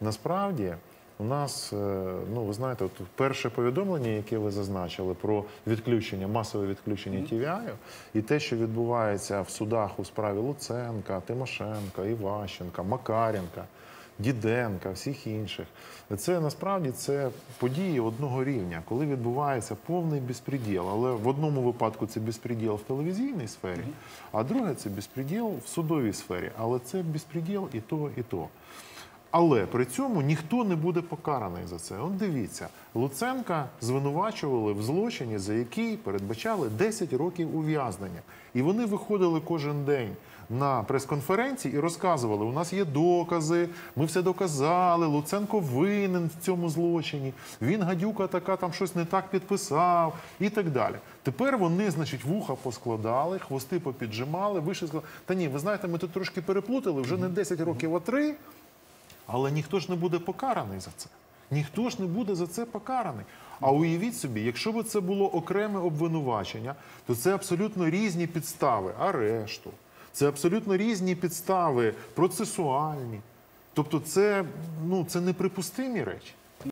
Насправді, у нас, е, ну ви знаєте, от перше повідомлення, яке ви зазначили про відключення, масове відключення TVI, і те, що відбувається в судах у справі Луценка, Тимошенка, Іващенка, Макаренка, Діденка, всіх інших, це насправді це події одного рівня, коли відбувається повний безпреділ. Але в одному випадку це безпреділ в телевізійній сфері, а друге це безпреділ в судовій сфері. Але це безпреділ і то, і то. Але при цьому ніхто не буде покараний за це. От дивіться, Луценка звинувачували в злочині, за який передбачали 10 років ув'язнення. І вони виходили кожен день на прес-конференції і розказували: у нас є докази, ми все доказали. Луценко винен в цьому злочині. Він гадюка така там щось не так підписав і так далі. Тепер вони, значить, вуха поскладали, хвости попіджимали, вийшли сказали, та ні, ви знаєте, ми тут трошки переплутали, вже не 10 років, а 3. Але ніхто ж не буде покараний за це. Ніхто ж не буде за це покараний. А уявіть собі, якщо б це було окреме обвинувачення, то це абсолютно різні підстави арешту, це абсолютно різні підстави процесуальні. Тобто, це, ну, це неприпустимі речі.